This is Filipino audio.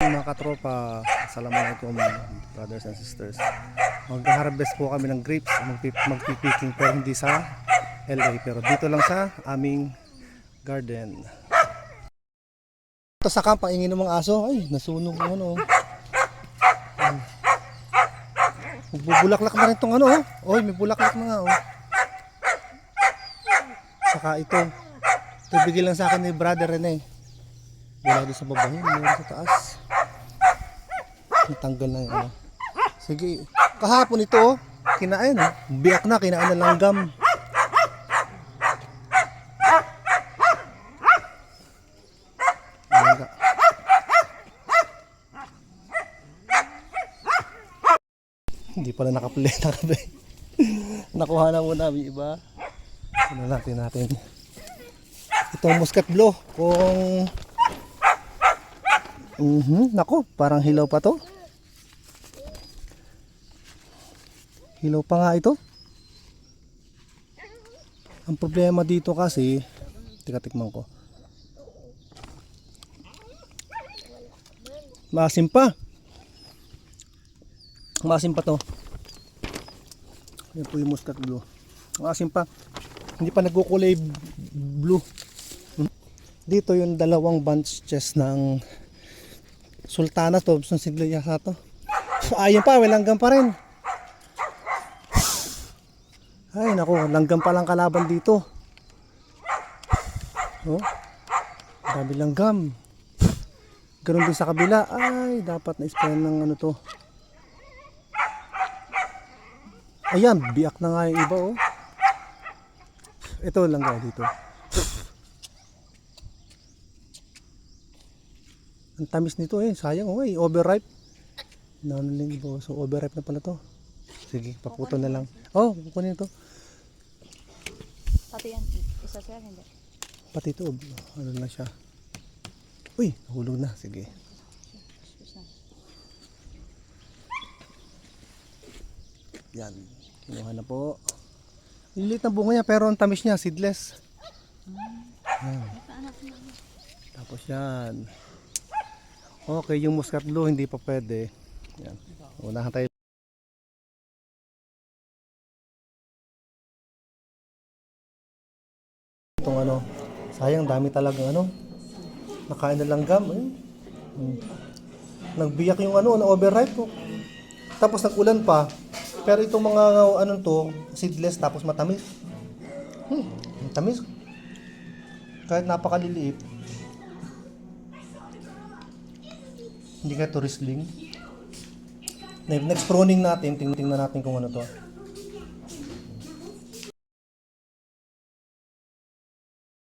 Mga katropa, assalamualaikum brothers and sisters. Mag-harvest po kami ng grapes, magpip- magpipicking pero hindi sa LA pero dito lang sa aming garden. Ito sa kamp, ang ng mga aso, ay nasunog yung ano. Ay. Magbubulaklak na rin itong ano, oh. Oy, may bulaklak na nga, oh. Saka ito, ito lang sa akin ni brother Rene. Wala doon sa baba yun, meron sa taas. Natanggal na yung ano. Sige, kahapon ito, oh, kinain, oh. biyak na, kinain na langgam. Alaga. Hindi pala nakaplay, nakaplay. Nakuha na muna namin iba. Ano natin natin. Itong muscat blue, kung Mhm, nako, parang hilaw pa to. Hilaw pa nga ito. Ang problema dito kasi, tika tikman ko. Maasim pa. Maasim pa to. Yan po yung muscat blue. Maasim pa. Hindi pa nagkukulay blue. Hmm? Dito yung dalawang bunches ng Sultana to, sa sigla yasa to. Ayun pa, may langgam pa rin. Ay, nako, langgam pa lang kalaban dito. Oh, dami langgam. Ganun din sa kabila. Ay, dapat na-spray ng ano to. Ayan, biyak na nga yung iba, oh. Ito lang dito. Ang tamis nito eh. Sayang oh, eh. overripe. Nanaling po. So overripe na pala to. Sige, paputo na lang. Oh, kukunin ito. Pati yan, isa siya, hindi. Pati ito, ano na siya. Uy, nahulog na. Sige. Yan. Kinuha na po. Lilit na bunga niya pero ang tamis niya, seedless. Yan. Tapos yan. Okay, yung muscat blue hindi pa pwede. Yan. Unahan tayo. Itong ano, sayang dami talagang ano. Nakain na langgam. Eh. Hmm. Nagbiyak yung ano, na overripe ko. Tapos nag-ulan pa. Pero itong mga ano to, seedless tapos matamis. Hmm, ang tamis. Kahit napakaliliit. Hindi ka to wrestling. Next pruning natin, tingnan natin kung ano to.